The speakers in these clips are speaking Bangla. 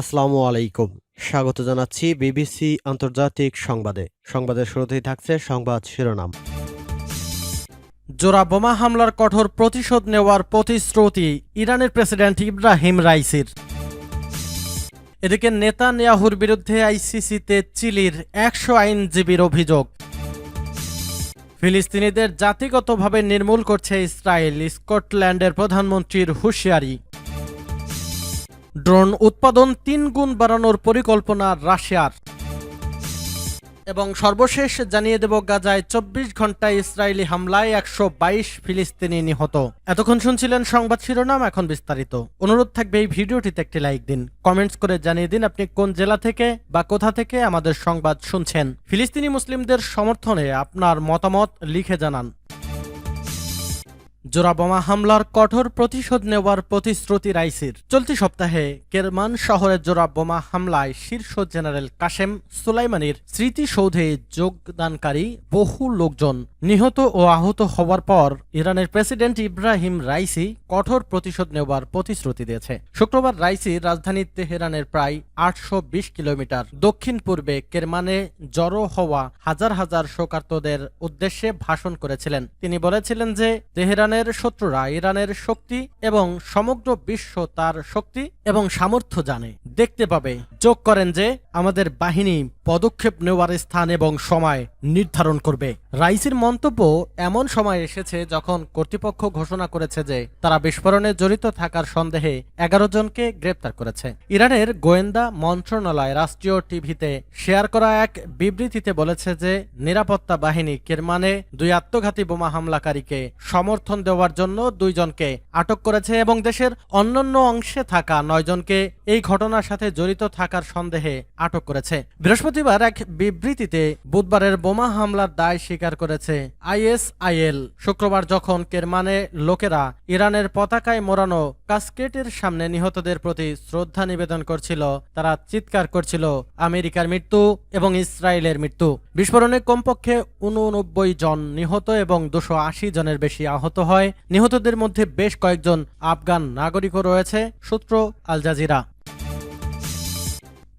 আসসালামু আলাইকুম। স্বাগত জানাচ্ছি বিবিসি আন্তর্জাতিক সংবাদে। সংবাদের শুরুতেই থাকছে সংবাদ শিরোনাম। জোড়া বোমা হামলার কঠোর প্রতিশোধ নেওয়ার প্রতিশ্রুতি ইরানের প্রেসিডেন্ট ইব্রাহিম রাইসির। এদিকে নেতা নেয়াহুর বিরুদ্ধে আইসিসিতে চিলির একশো আইনজীবীর অভিযোগ। ফিলিস্তিনিদের জাতিগতভাবে নির্মূল করছে ইসরায়েল, স্কটল্যান্ডের প্রধানমন্ত্রীর হুঁশিয়ারি। ড্রোন উৎপাদন তিন গুণ বাড়ানোর পরিকল্পনা রাশিয়ার। এবং সর্বশেষ জানিয়ে দেব গাজায় চব্বিশ ঘন্টায় ইসরায়েলি হামলায় একশো বাইশ ফিলিস্তিনি নিহত। এতক্ষণ শুনছিলেন সংবাদ শিরোনাম, এখন বিস্তারিত। অনুরোধ থাকবে এই ভিডিওটিতে একটি লাইক দিন। কমেন্টস করে জানিয়ে দিন আপনি কোন জেলা থেকে বা কোথা থেকে আমাদের সংবাদ শুনছেন। ফিলিস্তিনি মুসলিমদের সমর্থনে আপনার মতামত লিখে জানান। জোড়া বোমা হামলার কঠোর প্রতিশোধ নেওয়ার প্রতিশ্রুতি রাইসির। চলতি সপ্তাহে কেরমান শহরে জোরাবোমা হামলায় শীর্ষ জেনারেল কাশেম সুলাইমানির স্মৃতিসৌধে যোগদানকারী বহু লোকজন নিহত ও আহত হওয়ার পর ইরানের প্রেসিডেন্ট ইব্রাহিম রাইসি কঠোর প্রতিশোধ নেওয়ার প্রতিশ্রুতি দিয়েছে। শুক্রবার রাইসি রাজধানী তেহরানের প্রায় আটশো বিশ কিলোমিটার দক্ষিণ পূর্বে কেরমানে জড়ো হওয়া হাজার হাজার শোকার্তদের উদ্দেশ্যে ভাষণ করেছিলেন। তিনি বলেছিলেন যে তেহরানের শত্রুরা ইরানের শক্তি এবং সমগ্র বিশ্ব তার শক্তি এবং সামর্থ্য জানে। দেখতে পাবে যোগ করেন যে আমাদের বাহিনী পদক্ষেপ নেওয়ার স্থান এবং সময় নির্ধারণ করবে। রাইসির মন্তব্য এমন সময় এসেছে যখন কর্তৃপক্ষ ঘোষণা করেছে যে তারা বিস্ফোরণে জড়িত থাকার সন্দেহে এগারো জনকে গ্রেপ্তার করেছে। ইরানের গোয়েন্দা মন্ত্রণালয় রাষ্ট্রীয় টিভিতে শেয়ার করা এক বিবৃতিতে বলেছে যে নিরাপত্তা বাহিনী কিরমানে দুই আত্মঘাতী বোমা হামলাকারীকে সমর্থন দেওয়ার জন্য দুইজনকে আটক করেছে এবং দেশের অন্যান্য অংশে থাকা নয়জনকে এই ঘটনার সাথে জড়িত থাকার সন্দেহে আটক করেছে। বৃহস্পতিবার এক বিবৃতিতে বুধবারের বোমা হামলার দায় স্বীকার করেছে আইএসআইএল। শুক্রবার যখন কেরমানে লোকেরা ইরানের পতাকায় মোড়ানো কাস্কেটের সামনে নিহতদের প্রতি শ্রদ্ধা নিবেদন করছিল, তারা চিৎকার করছিল, আমেরিকার মৃত্যু এবং ইসরায়েলের মৃত্যু। বিস্ফোরণে কমপক্ষে উননব্বই জন নিহত এবং দুশো আশি জনের বেশি আহত হয়। নিহতদের মধ্যে বেশ কয়েকজন আফগান নাগরিকও রয়েছে, সূত্র আল জাজিরা।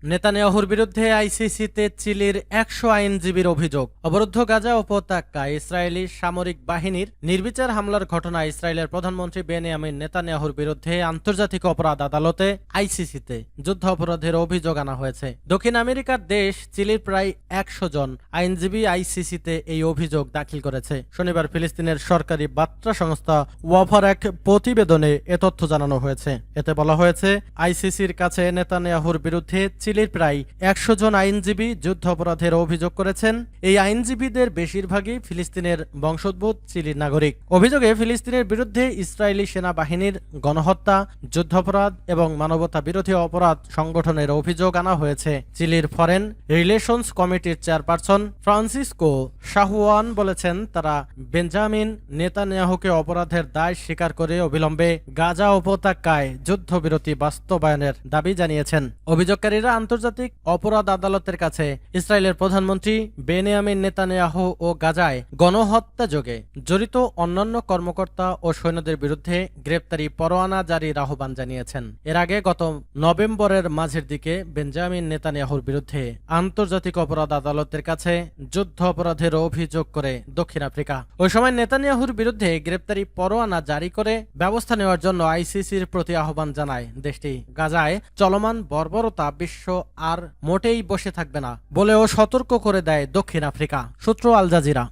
নেতানিয়াহুর বিরুদ্ধে আইসিসিতে চিলির একশো আইনজীবীর অভিযোগ। অবরুদ্ধ গাজা উপত্যকায় ইসরায়েলি সামরিক বাহিনীর নির্বিচার হামলার ঘটনায় ইসরায়েলের প্রধানমন্ত্রী বেনিয়ামিন নেতানিয়াহুর বিরুদ্ধে আন্তর্জাতিক অপরাধ আদালতে আইসিসিতে যুদ্ধ অপরাধের অভিযোগ আনা হয়েছে। দক্ষিণ আমেরিকার দেশ চিলির প্রায় একশো জন আইনজীবী আইসিসিতে এই অভিযোগ দাখিল করেছে। শনিবার ফিলিস্তিনের সরকারি বার্তা সংস্থা ওয়াফার এক প্রতিবেদনে এ তথ্য জানানো হয়েছে। এতে বলা হয়েছে, আইসিসির কাছে নেতানিয়াহুর বিরুদ্ধে চিলির প্রায় একশো জন আইনজীবী যুদ্ধ অপরাধের অভিযোগ করেছেন। এই আইনজীবীদের বেশিরভাগই ফিলিস্তিনের বংশোদ্ভূত চিলির নাগরিক। অভিযোগে ফিলিস্তিনের বিরুদ্ধে ইসরায়েলি সেনাবাহিনীর গণহত্যা, যুদ্ধাপরাধ এবং মানবতা বিরোধী অপরাধ সংগঠনের অভিযোগ আনা হয়েছে চিলির ফরেন রিলেশনস কমিটির চেয়ারপারসন ফ্রান্সিসকো শাহুয়ান বলেছেন, তারা বেঞ্জামিন নেতানিয়াহুকে অপরাধের দায় স্বীকার করে অবিলম্বে গাজা উপত্যকায় যুদ্ধবিরতি বাস্তবায়নের দাবি জানিয়েছেন। অভিযোগকারীরা আন্তর্জাতিক অপরাধ আদালতের কাছে ইসরায়েলের প্রধানমন্ত্রী বেনিয়ামিন নেতানিয়াহু ও গাজায় গণহত্যা যোগে জড়িত অন্যান্য কর্মকর্তা ও সৈন্যদের বিরুদ্ধে গ্রেপ্তারি পরোয়ানা জারির আহ্বান জানিয়েছেন। এর আগে গত নভেম্বরের মাঝের দিকে বেঞ্জামিন নেতানিয়াহুর বিরুদ্ধে আন্তর্জাতিক অপরাধ আদালতের কাছে যুদ্ধ অপরাধের অভিযোগ করে দক্ষিণ আফ্রিকা। ওই সময় নেতানিয়াহুর বিরুদ্ধে গ্রেপ্তারি পরোয়ানা জারি করে ব্যবস্থা নেওয়ার জন্য আইসিসির প্রতি আহ্বান জানায় দেশটি। গাজায় চলমান বর্বরতা বিশ্ব আর মোটেই বসে থাকবে না। বলেও সতর্ক করে দেয় দক্ষিণ আফ্রিকা। সূত্র আল জাজিরা।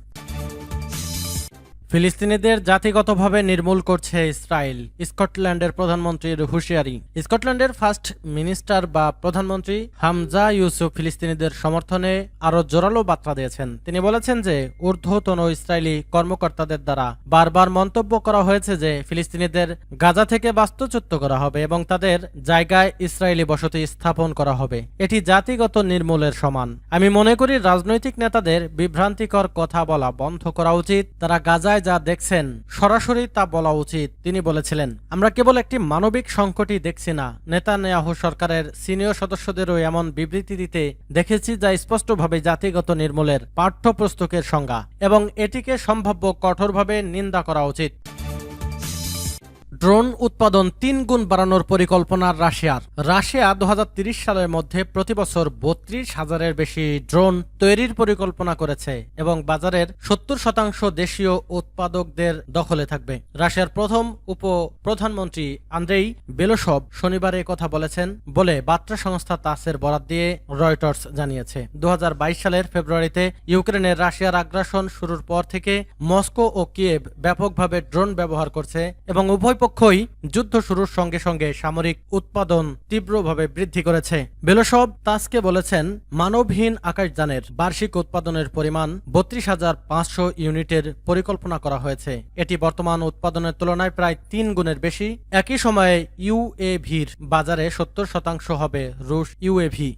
ফিলিস্তিনিদের জাতিগতভাবে নির্মূল করছে ইসরায়েল, স্কটল্যান্ডের প্রধানমন্ত্রীর হুঁশিয়ারি। স্কটল্যান্ডের ফার্স্ট মিনিস্টার বা প্রধানমন্ত্রী হামজা ইউসুফ ফিলিস্তিনিদের সমর্থনে আরও জোরালো বার্তা দিয়েছেন। তিনি বলেছেন যে, ঊর্ধ্বতন ইসরায়েলি কর্মকর্তাদের দ্বারা বারবার মন্তব্য করা হয়েছে যে, ফিলিস্তিনিদের গাজা থেকে বাস্তুচ্যুত করা হবে এবং তাদের জায়গায় ইসরায়েলি বসতি স্থাপন করা হবে। এটি জাতিগত নির্মূলের সমান। আমি মনে করি রাজনৈতিক নেতাদের বিভ্রান্তিকর কথা বলা বন্ধ করা উচিত। তারা গাজায় যা দেখছেন, সরাসরি তা বলা উচিত। তিনি বলেছিলেন, আমরা কেবল একটি মানবিক সংকটই দেখছি না। নেতা নেয়াহু সরকারের সিনিয়র সদস্যদেরও এমন বিবৃতি দিতে দেখেছি যা স্পষ্টভাবে জাতিগত নির্মূলের পাঠ্যপুস্তকের সংজ্ঞা এবং এটিকে সম্ভাব্য কঠোরভাবে নিন্দা করা উচিত। ড্রোন উৎপাদন তিন গুণ বাড়ানোর পরিকল্পনা রাশিয়ার। রাশিয়া দু সালের মধ্যে প্রতি বছর বত্রিশ হাজারের বেশি ড্রোন তৈরির পরিকল্পনা করেছে এবং বাজারের সত্তর শতাংশ দেশীয় উৎপাদকদের দখলে থাকবে। রাশিয়ার প্রথম উপ প্রধানমন্ত্রী আন্দ্রেই বেলোসব শনিবার কথা বলেছেন বলে বার্তা সংস্থা তাসের বরাত দিয়ে রয়টার্স জানিয়েছে। দু হাজার বাইশ সালের ফেব্রুয়ারিতে ইউক্রেনের রাশিয়ার আগ্রাসন শুরুর পর থেকে মস্কো ও কিয়েভ ব্যাপকভাবে ড্রোন ব্যবহার করছে এবং উভয় পক্ষই যুদ্ধ শুরুর সঙ্গে সঙ্গে সামরিক উৎপাদন তীব্রভাবে বৃদ্ধি করেছে। বেলোসব তাসকে বলেছেন, মানবহীন আকাশযানের বার্ষিক উৎপাদনের পরিমাণ বত্রিশ হাজার পাঁচশো ইউনিটের পরিকল্পনা করা হয়েছে। এটি বর্তমান উৎপাদনের তুলনায় প্রায় তিন গুণের বেশি। একই সময়ে ইউএভির বাজারে সত্তর শতাংশ হবে রুশ ইউএভি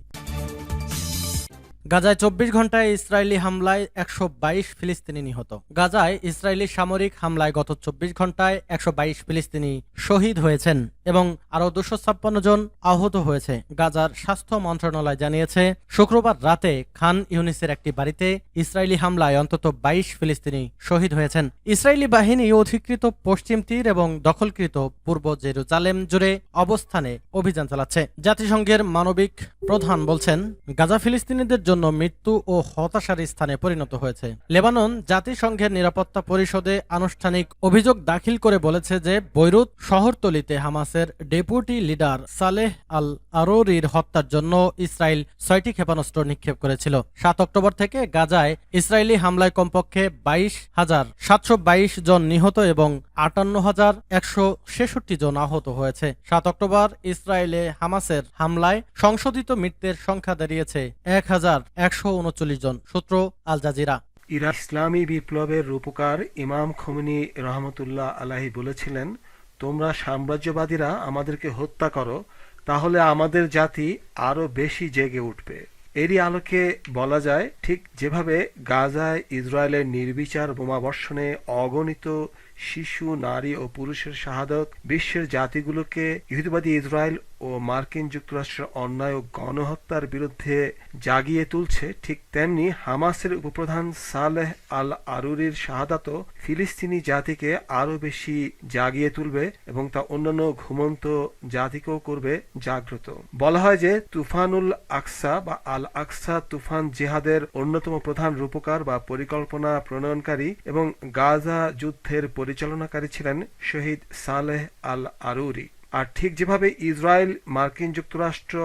গাজায় চব্বিশ ঘন্টায় ইসরায়েলি হামলায় একশো বাইশ ফিলিস্তিনি নিহত। গাজায় ইসরায়েলি সামরিক হামলায় গত চব্বিশ ঘন্টায় একশো বাইশ ফিলিস্তিনি শহীদ হয়েছেন এবং আরও দুশো ছাপ্পান্ন জন আহত হয়েছে। গাজার স্বাস্থ্য মন্ত্রণালয় জানিয়েছে, শুক্রবার রাতে খান ইউনিসের একটি বাড়িতে ইসরায়েলি হামলায় অন্তত বাইশ ফিলিস্তিনি শহীদ হয়েছেন। ইসরায়েলি বাহিনী অধিকৃত পশ্চিম তীর এবং দখলকৃত পূর্ব জেরুজালেম জুড়ে অবস্থানে অভিযান চালাচ্ছে। জাতিসংঘের মানবিক প্রধান বলছেন, গাজা ফিলিস্তিনিদের জন্য মৃত্যু ও হতাশার স্থানে পরিণত হয়েছে। লেবানন জাতিসংঘের নিরাপত্তা পরিষদে আনুষ্ঠানিক অভিযোগ দাখিল করে বলেছে যে, বৈরুত শহরতলিতে হামাসের ডেপুটি লিডার সালেহ আল আরোরির হত্যার জন্য ইসরায়েল ছয়টি ক্ষেপণাস্ত্র নিক্ষেপ করেছিল। সাত অক্টোবর থেকে গাজায় ইসরায়েলি হামলায় কমপক্ষে বাইশ হাজার সাতশো বাইশ জন নিহত এবং আটান্ন হাজার একশো ছেষট্টি জন আহত হয়েছে। সাত অক্টোবর ইসরায়েলে হামাসের হামলায় সংশোধিত মৃত্যুর সংখ্যা দাঁড়িয়েছে এক হাজার একশো উনচল্লিশ জন সূত্র আল জাজিরা। ইরাক ইসলামী বিপ্লবের রূপকার ইমাম খমিনি রহমতুল্লাহ আলাহি বলেছিলেন, তোমরা সাম্রাজ্যবাদীরা আমাদেরকে হত্যা করো, তাহলে আমাদের জাতি আরও বেশি জেগে উঠবে। এরই আলোকে বলা যায়, ঠিক যেভাবে গাজায় ইসরায়েলের নির্বিচার বোমাবর্ষণে অগণিত শিশু, নারী ও পুরুষের শাহাদত বিশ্বের জাতিগুলোকে ইহুদিবাদী ইসরায়েল ও মার্কিন যুক্তরাষ্ট্রের অন্যায় ও গণহত্যার বিরুদ্ধে জাগিয়ে তুলছে, ঠিক তেমনি হামাসের উপপ্রধান সালেহ আল আরুরির শাহাদাত ফিলিস্তিনি জাতিকে আরও বেশি জাগিয়ে তুলবে এবং তা অন্যান্য ঘুমন্ত জাতিকেও করবে জাগ্রত। বলা হয় যে তুফানুল আকসা বা আল আকসা তুফান জিহাদের অন্যতম প্রধান রূপকার বা পরিকল্পনা প্রণয়নকারী এবং গাজা যুদ্ধের পরিচালনাকারী ছিলেন শহীদ সালেহ আল আরুরি আর ঠিক যেভাবে ইসরায়েল মার্কিন যুক্তরাষ্ট্র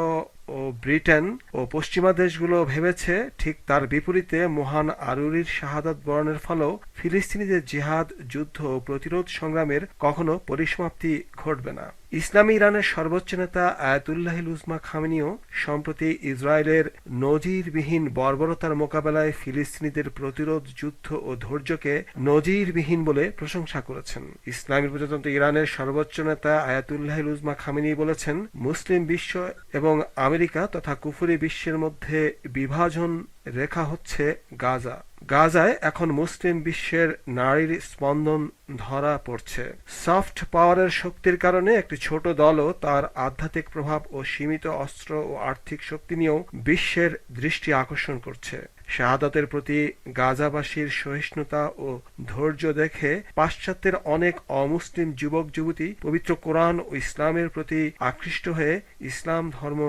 ও ব্রিটেন ও পশ্চিমা দেশগুলো ভেবেছে ঠিক তার বিপরীতে মহান আরুরির শাহাদাত বরণের ফলেও ফিলিস্তিনিদের জিহাদ, যুদ্ধ ও প্রতিরোধ সংগ্রামের কখনো পরিসমাপ্তি ঘটবে না। ইসলামী ইরানের সর্বোচ্চ নেতা আয়াতুল্লাহিল উজমা খামিনিও সম্প্রতি ইসরায়েলের নজিরবিহীন বর্বরতার মোকাবেলায় ফিলিস্তিনিদের প্রতিরোধ, যুদ্ধ ও ধৈর্যকে নজিরবিহীন বলে প্রশংসা করেছেন। ইসলামী প্রজাতন্ত্র ইরানের সর্বোচ্চ নেতা আয়াতুল্লাহিল উজমা খামিনি বলেছেন, মুসলিম বিশ্ব এবং আমেরিকা তথা কুফুরি বিশ্বের মধ্যে বিভাজন রেখা হচ্ছে গাজা। গাজায় এখন মুসলিম বিশ্বের নারীর স্পন্দন ধরা পড়ছে। সফট পাওয়ারের শক্তির কারণে একটি ছোট দলও তার আধ্যাত্মিক প্রভাব ও সীমিত অস্ত্র ও আর্থিক শক্তি নিয়েও বিশ্বের দৃষ্টি আকর্ষণ করছে। শাহাদাতের প্রতি গাজাবাসীর সহিষ্ণুতা ও ধৈর্য দেখে পাশ্চাত্যের অনেক অমুসলিম যুবক যুবতী পবিত্র কোরআন ও ইসলামের প্রতি আকৃষ্ট হয়ে ইসলাম ধর্ম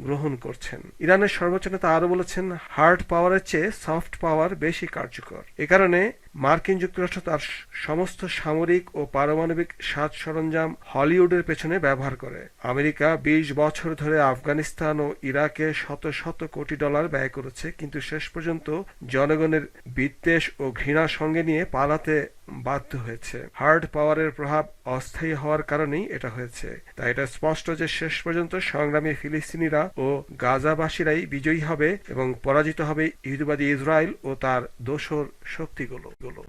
গ্রহণ করছেন। ইরানের সর্বোচ্চ নেতা আরও বলেছেন, হার্ড পাওয়ারের চেয়ে সফট পাওয়ার বেশি কার্যকর। এ কারণে মার্কিন যুক্তরাষ্ট্র তার সমস্ত সামরিক ও পারমাণবিক সাজ সরঞ্জাম হলিউডের পেছনে ব্যবহার করে। আমেরিকা ২০ বছর ধরে আফগানিস্তান ও ইরাকে শত শত কোটি ডলার ব্যয় করেছে, কিন্তু শেষ পর্যন্ত জনগণের বিদ্বেষ ও ঘৃণা সঙ্গে নিয়ে পালাতে বাধ্য হয়েছে। হার্ড পাওয়ারের প্রভাব অস্থায়ী হওয়ার কারণেই এটা হয়েছে। তাই এটা স্পষ্ট যে শেষ পর্যন্ত সংগ্রামী ফিলিস্তিনিরা ও গাজাবাসীরাই বিজয়ী হবে এবং পরাজিত হবে ইহুদিবাদী ইসরায়েল ও তার দোসর শক্তিগুলো। yo lo